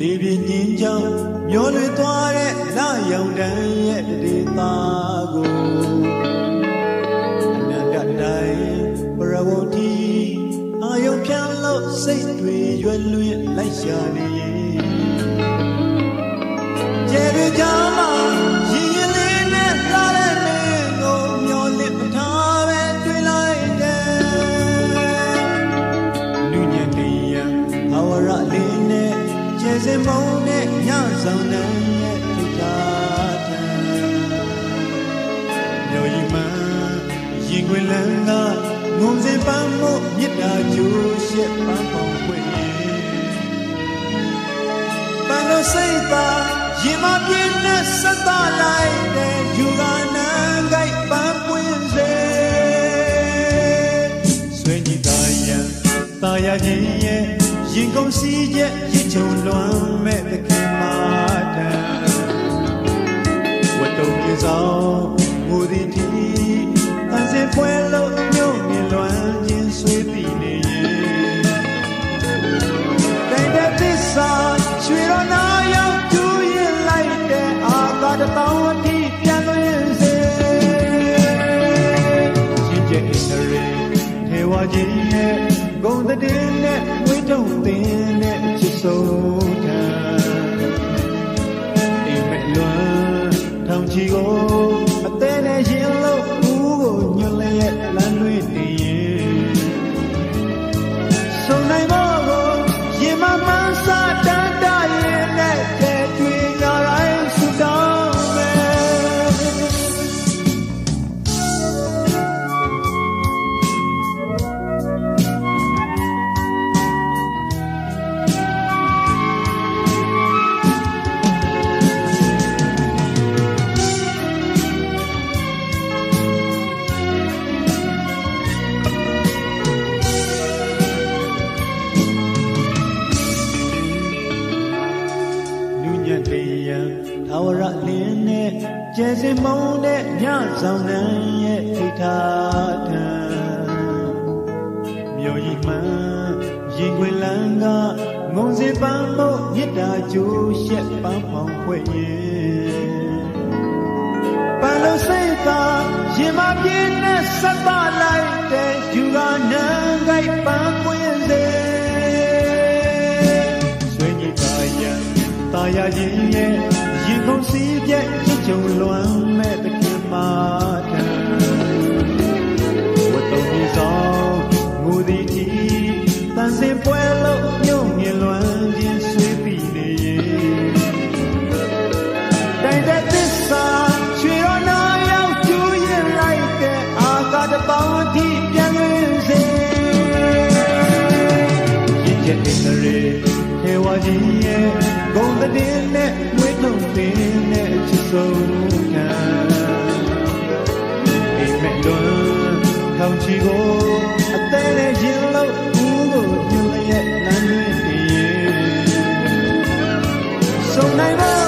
လေပြင်းညင်းကြောင့်မျောလွေသွားတဲ့လာရောင်တန်းရဲ့ဒေတာကိုအနန္တတိုင်းပရဝတီအာယုံပြန်လို့စိတ်တွေရွယ်လွင်လိုက်ရှာနေရင် မုံနဲ့ညဆောင်တဲ့ရဲ့ဒုက္ခထံမျိုးရီမရင်ခွင်လန်းကငုံစင်ပန်းမို့မြစ်တာကျိုးရှက်ပန်းပေါင်းခွေပန်းလို့စိတ်သာရင်မပြင်းနဲ့ဆက်သလိုက်တဲ့ယူကနန်းကြိုက်ပန်းပွင့်စေဆွေးညီတာရန်တာယာခြင်းရဲ့ ရင်ကုန်စီရဲ့ရစ်ချုံလွမ်းမဲ့တခင်မာတံဝတ်တုံပြေဆောင်မူသည်တီတန်စင်ပွဲလို့မြို့မြလွမ်းခြင်းဆွေးပြီးနေရင်တိုင်းတဲ့သစ္စာရွှေရောနာရောက်ကျူးရင်လိုက်တဲ့အာကာတတောင်းအထိပြန်လွင်စေရှင်ကျအင်းရေထေဝကြီးရဲ့ ဂုံတည်နဲ့ဝိတုံသင်တဲ့ချစ်ဆုံးထံအိမ်မက်လွမ်းထောင်ချီကို နုညံ့တေယံသာဝရလင်းနဲ့ကျဲစင်မုံတဲ့ညဆောင်နှံရဲ့ထိထားထံမြို့ကြီးမှန်ရင်ခွင်လန်းကငုံစင်ပန်းမို့မြစ်တာကျိုးရှက်ပန်းပေါင်းခွဲ့ရဲ့ပန်းလို့စိတ်သာရင်မပြင်းနဲ့ဆက်သလိုက်တဲ့ယူကနန်းကြိုက်ပန်းပွင့် တာယာရင်ရဲ့ရင်ကုန်စီးပြက်ချစ်ကြုံလွမ်းမဲ့တခင်မာတံဝတ်တုံမြေဆောင်ငူသည်တီတန်စင်ပွဲလို့ညုံမြင်လွမ်းခြင်းဆွေးပြီးနေရင်တိုင်တဲ့သစ္စာရွှေရောနာရောက်ကျူးရင်လိုက်တဲ့အာကာတပေါင်းအထိပြန်လင်းစေရင်ကျက်အင်းရေထေဝကြီးရဲ့ ဂုံတဲ့နဲ့မွေးတုံတင်နဲ့ချစ်ဆုံးကအိမ်မက်လွန်ထောင်ချီကိုအသေးနဲ့ရင်လို့ဘူးကိုညွှန်လျက်လမ်းတွေတည်ဆုံးနိုင်ပါ